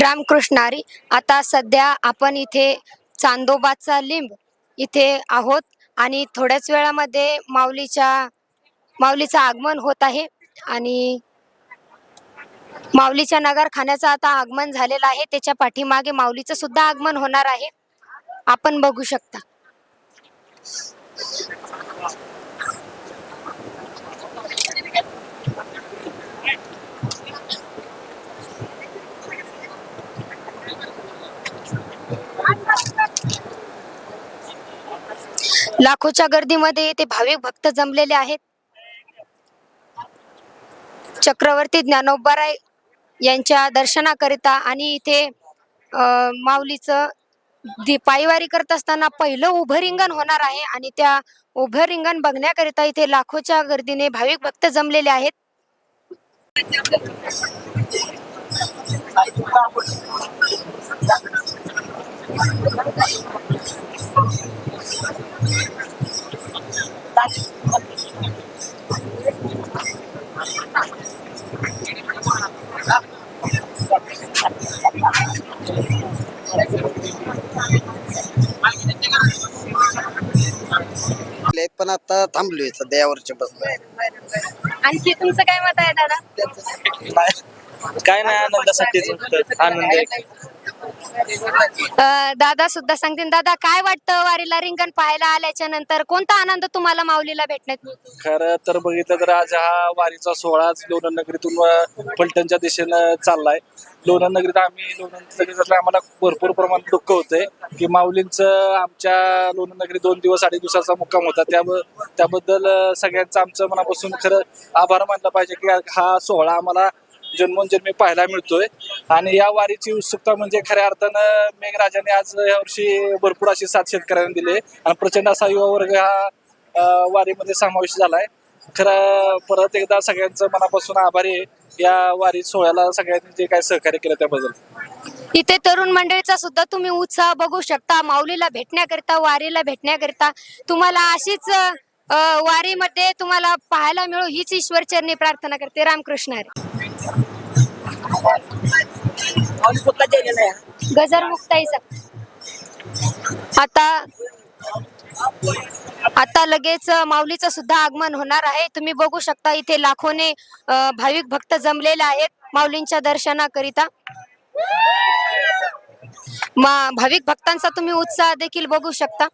रामकृष्णारी आता सध्या आपण इथे चांदोबाचा लिंब इथे आहोत आणि थोड्याच वेळामध्ये माऊलीच्या माऊलीचं आगमन होत आहे आणि माऊलीच्या नगरखान्याचं आता आगमन झालेलं आहे. त्याच्या पाठीमागे माऊलीचं सुद्धा आगमन होणार आहे. आपण बघू शकता. लाखोच्या गर्दीमध्ये ते भाविक भक्त जमलेले आहेत. चक्रवर्ती ज्ञानोबाराय यांच्या दर्शनाकरिता आणि इथे माऊलीचं पायवारी करत असताना पहिलं उभं रिंगण होणार आहे आणि त्या उभं रिंगण बघण्याकरिता इथे लाखोच्या गर्दीने भाविक भक्त जमलेले आहेत आहेत, पण आता थांबलोय सध्या यावरच्या बस आणखी तुमचं काय मत आहे दादा? काय नाही आनंदासाठीच फक्त आनंद दादा सुद्धा सांगतील. दादा काय वाटतं वारीला रिंगण पाहायला आल्याच्यानंतर? कोणता आनंद तुम्हाला माऊलीला भेटण्यात मिळतो? खरं तर बघितलं तर आज हा वारीचा सोहळाच लोणंद नगरीतून फलटणच्या दिशेनं चाललाय. लोणंद नगरीत आम्ही लोणंद नगरीत आम्हाला भरपूर प्रमाणात दुःख होतंय की माऊलींचं आमच्या लोणंद नगरी दोन दिवस अडीच दिवसाचा मुक्काम होता. त्या त्याबद्दल सगळ्यांचं आमचं मनापासून खरं आभार मानला पाहिजे की हा सोहळा आम्हाला जन्मोजन्मी पाहायला मिळतोय. आणि या वारीची उत्सुकता म्हणजे खऱ्या अर्थानं मेघराजाने आज यावर्षी भरपूर अशी साथ शेतकऱ्यांना दिले. आणि प्रचंड असा युवा वर्ग हा वारीमध्ये समावेश झालाय. खरं परत एकदा सगळ्यांचं मनापासून आभारी आहे. या वारी सोहळ्याला सगळ्यांनी जे काय सहकार्य केलं त्याबद्दल. इथे तरुण मंडळीचा सुद्धा तुम्ही उत्साह बघू शकता. माऊलीला भेटण्याकरिता वारीला भेटण्याकरिता तुम्हाला अशीच वारीमध्ये तुम्हाला पाहायला मिळू हीच ईश्वरचरणी प्रार्थना करते. रामकृष्ण हरी. गजर मुक्ताईचा आता आता लगेच माऊलीचं सुद्धा आगमन होणार आहे. तुम्ही बघू शकता इथे लाखोने अ, भाविक भक्त जमलेले आहेत माऊलींच्या दर्शनाकरिता. मा भाविक भक्तांचा तुम्ही उत्साह देखील बघू शकता.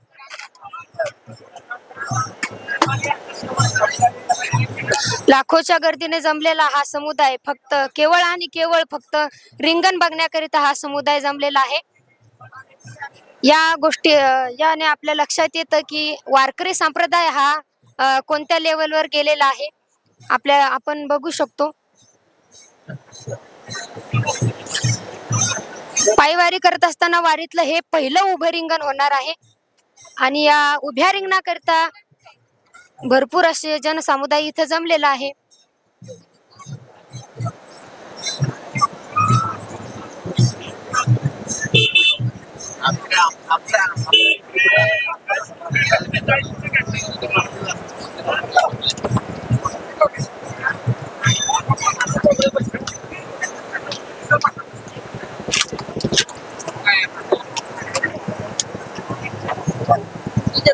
लाखोच्या गर्दीने जमलेला हा समुदाय फक्त केवळ आणि केवळ फक्त रिंगण बघण्याकरिता हा समुदाय जमलेला आहे. या गोष्टी याने आपल्या लक्षात येतं की वारकरी संप्रदाय हा कोणत्या लेवलवर गेलेला आहे आपल्या आपण बघू शकतो. पायवारी करत असताना वारीतलं हे पहिलं उभं रिंगण होणार आहे. आणि या उभ्या रिंगणाकरता भरपूर असे जनसमुदाय इथं जमलेला आहे.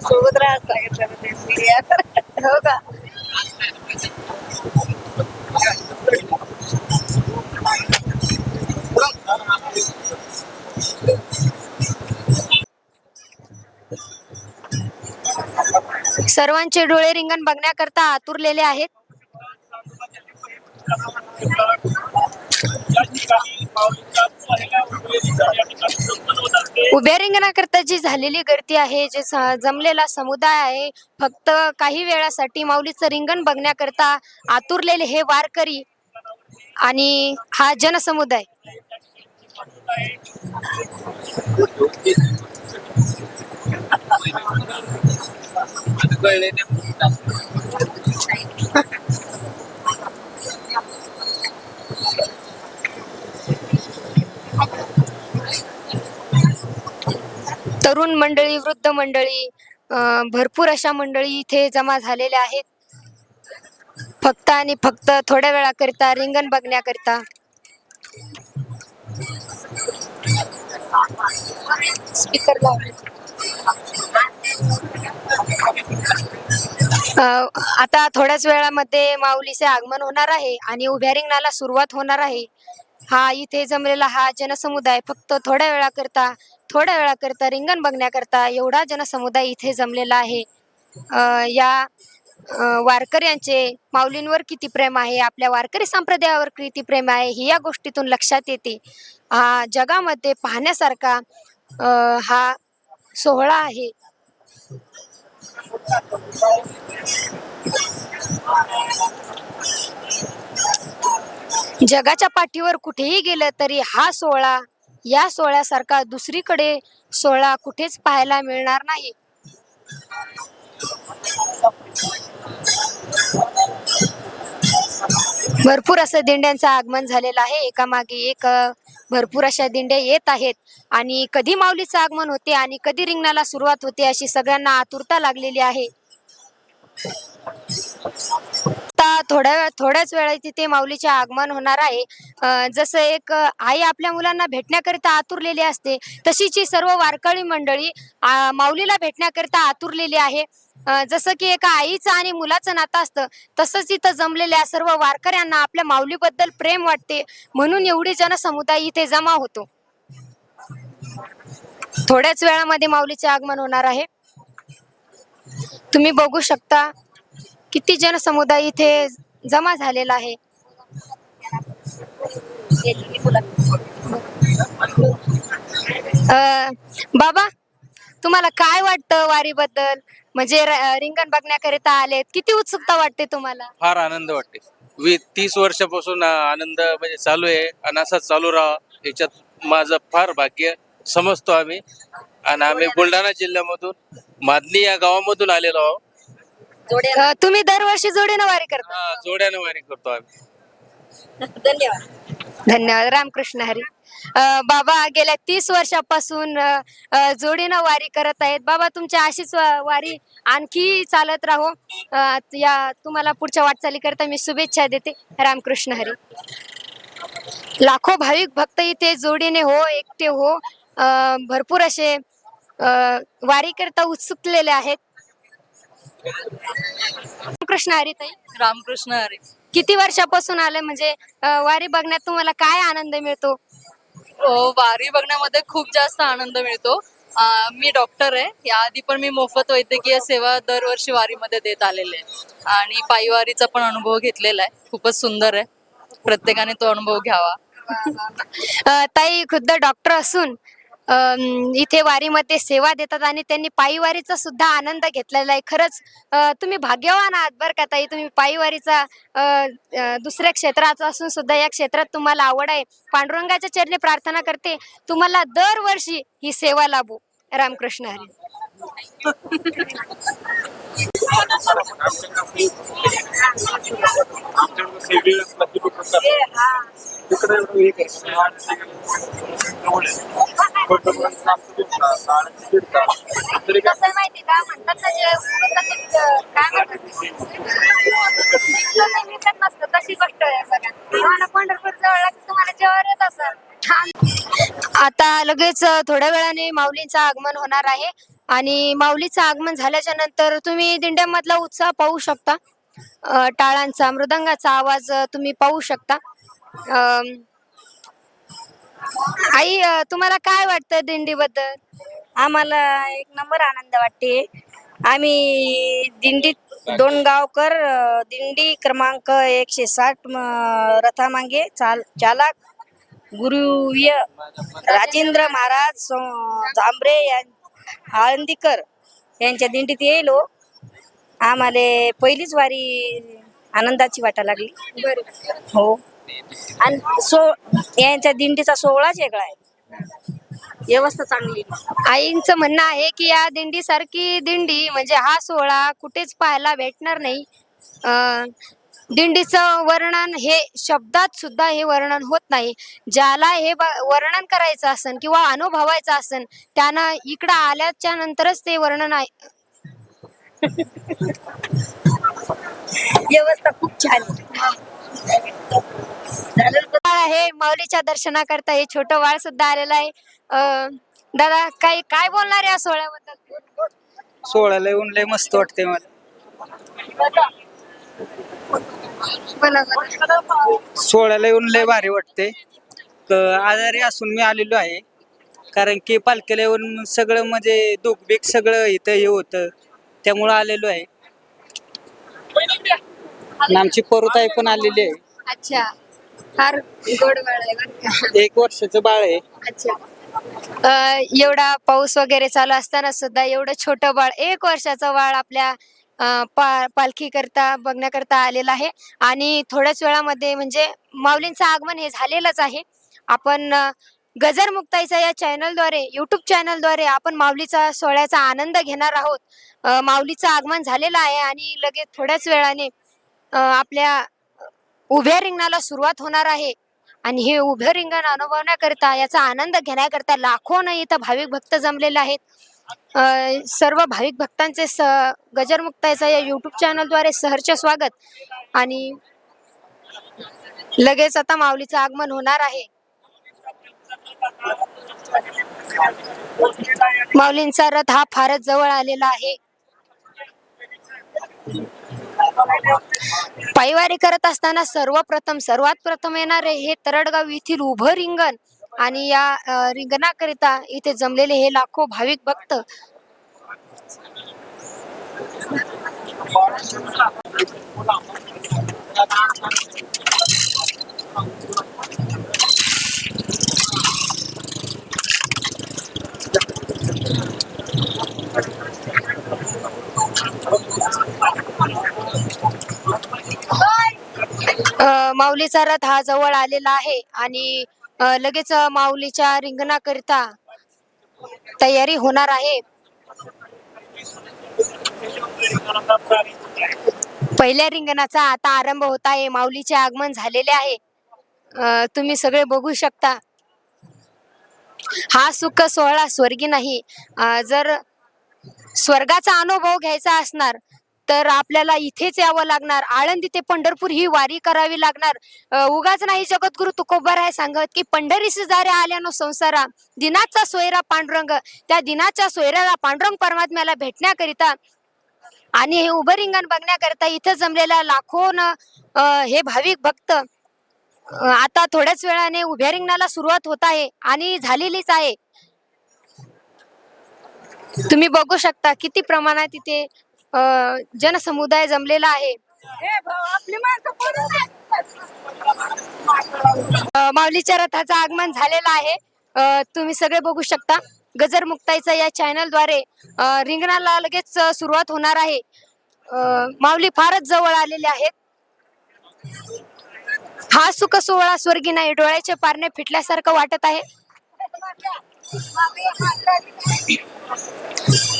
सोबत राहत सांगितलं हो का? सर्वांचे डोळे रिंगण बघण्याकरता आतुरलेले आहेत. उभ्या रिंगणाकरता जी झालेली गर्दी आहे जे जमलेला समुदाय आहे फक्त काही वेळासाठी माऊलीचं रिंगण बघण्याकरता आतुरलेले हे वारकरी आणि हा जनसमुदाय. तरुण मंडळी वृद्ध मंडळी भरपूर अशा मंडळी इथे जमा झालेल्या आहेत. फक्त आणि फक्त थोड्या वेळाकरिता रिंगण बघण्याकरिता. स्पीकर आता थोड्याच वेळामध्ये माऊलीचे आगमन होणार आहे आणि उभ्या रिंगणाला सुरुवात होणार आहे. हा इथे जमलेला हा जनसमुदाय फक्त थोड्या वेळाकरिता थोड्या वेळाकरता रिंगण बघण्याकरता एवढा जनसमुदाय इथे जमलेला आहे. या वारकऱ्यांचे माऊलींवर किती प्रेम आहे आपल्या वारकरी संप्रदायावर किती प्रेम आहे ही या गोष्टीतून लक्षात येते. हा जगामध्ये पाहण्यासारखा हा सोहळा आहे. जगाच्या पाठीवर कुठेही गेलं तरी हा सोहळा या सोहळ्यासारखा दुसरीकडे सोहळा कुठेच पाहायला मिळणार नाही. भरपूर असं दिंड्यांचं आगमन झालेलं आहे. एकामागे एक भरपूर अशा दिंड्या येत आहेत. आणि कधी माऊलीचं आगमन होते आणि कधी रिंगणाला सुरुवात होते अशी सगळ्यांना आतुरता लागलेली आहे. थोड्या थोड्याच वेळा तिथे माऊलीचे आगमन होणार आहे. जसं एक आई आपल्या मुलांना भेटण्याकरिता आतुरलेली असते तशीच ही सर्व वारकळी मंडळी माऊलीला भेटण्याकरिता आतुरलेली आहे. जसं की एका आईचं आणि मुलाचं नातं असतं तसंच इथं जमलेल्या सर्व वारकऱ्यांना आपल्या माऊलीबद्दल प्रेम वाटते म्हणून एवढी जनसमुदाय इथे जमा होतो. थोड्याच वेळामध्ये माऊलीचे आगमन होणार आहे. तुम्ही बघू शकता किती जनसमुदाय इथे जमा झालेला आहे? बाबा तुम्हाला काय वाटतं वारीबद्दल? म्हणजे रिंगण बघण्याकरिता आलेत. किती उत्सुकता वाटते तुम्हाला? फार आनंद वाटते. वी तीस वर्षापासून आनंद म्हणजे चालू आहे. आणि असाच चालू राहा. याच्यात माझं फार भाग्य समजतो आम्ही. आणि आम्ही बुलढाणा जिल्ह्यामधून मादनी या गावामधून आलेलो आहोत. अ, तुम्ही दरवर्षी जोडीनं वारी करता. हा, जोड्यानं वारी करतो आम्ही. धन्यवाद. धन्यवाद. रामकृष्ण हरी. अ, बाबा गेल्या तीस वर्षापासून अ, अ, जोडीनं वारी करत आहेत. बाबा तुमच्या अशीच वा- वारी आणखी चालत राहो. अ, या तुम्हाला पुढच्या वाटचाली करता मी शुभेच्छा देते. रामकृष्ण हरी. लाखो भाविक भक्त इथे जोडीने हो एकटे हो. अ, भरपूर असे अ, वारी करता उत्सुकलेले आहेत. कृष्ण हरी ताई. रामकृष्ण हरी. किती वर्षापासून आले म्हणजे अ, वारी बघण्यात तुम्हाला काय आनंद मिळतो? अ, वारी बघण्यामध्ये खूप जास्त आनंद मिळतो. अ, मी डॉक्टर आहे. याआधी पण मी मोफत वैद्यकीय सेवा दरवर्षी वारीमध्ये देत आलेले आहे. आणि पायी वारीचा पण अनुभव घेतलेला आहे. खूपच सुंदर आहे. प्रत्येकाने तो अनुभव घ्यावा. अ, ताई खुद्द डॉक्टर असून इथे वारीमध्ये सेवा देतात आणि त्यांनी पायीवारीचा सुद्धा आनंद घेतलेला आहे. खरंच तुम्ही भाग्यवान आहात बरं का ताई. तुम्ही पायीवारीचा दुसऱ्या क्षेत्राचा असून सुद्धा या क्षेत्रात तुम्हाला आवड आहे. पांडुरंगाच्या चरणी प्रार्थना करते तुम्हाला दरवर्षी ही सेवा लाभू. रामकृष्ण हरी. कसं माहिती का? म्हणतात ना जे काय म्हणतात? नसतं. तशी गोष्ट आहे तुम्हाला पंढरपूर जवळ तुम्हाला येत आता लगेच थोड्या वेळाने माऊलींचं आगमन होणार आहे. आणि माऊलीचं आगमन झाल्याच्यानंतर तुम्ही दिंड्यामधला उत्साह पाहू शकता. टाळांचा मृदंगाचा आवाज तुम्ही पाहू शकता. आई अ, तुम्हाला काय वाटतं दिंडीबद्दल? आम्हाला एक नंबर आनंद वाटते. आम्ही दिंडीत दोन गावकर अ, दिंडी क्रमांक एकशे साठ रथामागे चाल चालक गुरुय राजेंद्र महाराज सो- झांबरे यां- आळंदीकर यांच्या दिंडीत येईल. आम्हाला पहिलीच वारी आनंदाची वाटा लागली. हो. आणि सो यांच्या दिंडीचा सोहळाच वेगळा आहे. व्यवस्था चांगली आईंचं म्हणणं आहे की या दिंडी सारखी दिंडी म्हणजे हा सोहळा कुठेच पाहायला भेटणार नाही. अं, दिंडीचं वर्णन हे शब्दात सुद्धा हे वर्णन होत नाही. ज्याला हे ब- वर्णन करायचं असन किंवा अनुभवायचं असन त्यानं इकडं आल्याच्या नंतरच ते वर्णन आहे. व्यवस्था खूप छान आहे. आहे. माऊलीच्या दर्शनाकरता हे छोटं बाळ सुद्धा आलेलं आहे. दादा काही काय बोलणार या सोहळ्याबद्दल? सोहळ्याला येऊन लय मस्त वाटते मला. सोहळ्याला येऊन लय भारी वाटते आजारी असून मी आलेलो आहे. कारण की पालखीला येऊन सगळं म्हणजे दुःख बीक सगळं इथं हे होतं. त्यामुळं आलेलो आहे. आमची परुताई पण आलेली आहे. अच्छा. फार गोड बाळ आहे बरं का? एक वर्षाचं बाळ आहे. अच्छा. अं, एवढा पाऊस वगैरे चालू असताना सुद्धा एवढं छोटं बाळ एक वर्षाचं बाळ आपल्या अं, पा पालखी करता बघण्याकरता आलेलं आहे. आणि थोड्याच वेळामध्ये म्हणजे माऊलींचं आगमन हे झालेलंच आहे. आपण अं, गजर मुक्ताईचा या चॅनलद्वारे युट्यूब चॅनलद्वारे आपण माऊलीचा सोहळ्याचा आनंद घेणार आहोत. अं, माऊलीचं आगमन झालेलं आहे आणि लगेच थोड्याच वेळाने अं, आपल्या उभ्या रिंगणाला सुरुवात होणार आहे. आणि हे उभ्या रिंगण अनुभवण्याकरिता याचा आनंद घेण्याकरता न इथं भाविक भक्त जमलेले आहेत. सर्व भाविक भक्तांचे स गजर याचा या युट्यूब चॅनलद्वारे सहर्ष स्वागत. आणि लगेच आता माऊलीचं आगमन होणार आहे. माऊलींचा रथ हा फारच जवळ आलेला आहे. पायवारी करत असताना सर्वप्रथम सर्वात प्रथम येणारे हे तरडगाव येथील उभं रिंगण आणि या रिंगणाकरिता इथे जमलेले हे लाखो भाविक भक्त. माऊलीचा रथ हा जवळ आलेला आहे आणि लगेच माऊलीच्या रिंगणाकरिता तयारी होणार आहे. पहिल्या रिंगणाचा आता आरंभ होत आहे. माऊलीचे आगमन झालेले आहे. तुम्ही सगळे बघू शकता. हा सुख सोहळा स्वर्गी नाही. जर स्वर्गाचा अनुभव घ्यायचा असणार तर आपल्याला इथेच यावं लागणार. आळंदी ते पंढरपूर ही वारी करावी लागणार. उगाच नाही जगद्गुरु तुकोबर आहे सांगत की पंढरीस जाऱ्या आल्यानो संसारा दिनाचा सोयरा पांडुरंग त्या दिनाच्या सोयऱ्याला पांडुरंग परमात्म्याला भेटण्याकरिता आणि हे उभं रिंगण बघण्याकरिता इथं जमलेल्या लाखोन हे भाविक भक्त आता थोड्याच वेळाने उभ्या रिंगणाला सुरुवात होत आहे आणि झालेलीच आहे. तुम्ही बघू शकता किती प्रमाणात इथे अ, जनसमुदाय जमलेला आहे. अ, माऊलीच्या रथाचं आगमन झालेलं आहे. अ, तुम्ही सगळे बघू शकता. गजर मुक्ताईचा या चॅनलद्वारे अ, रिंगणाला लगेच अ, सुरुवात होणार आहे. अ, माऊली फारच जवळ आलेले आहेत. हा सुख सोहळा स्वर्गी नाही डोळ्याचे पारणे फिटल्यासारखं वाटत आहे.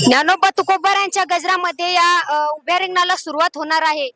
ज्ञानोबा तुकोबारांच्या गजरामध्ये या उभ्या रिंगणाला सुरुवात होणार आहे.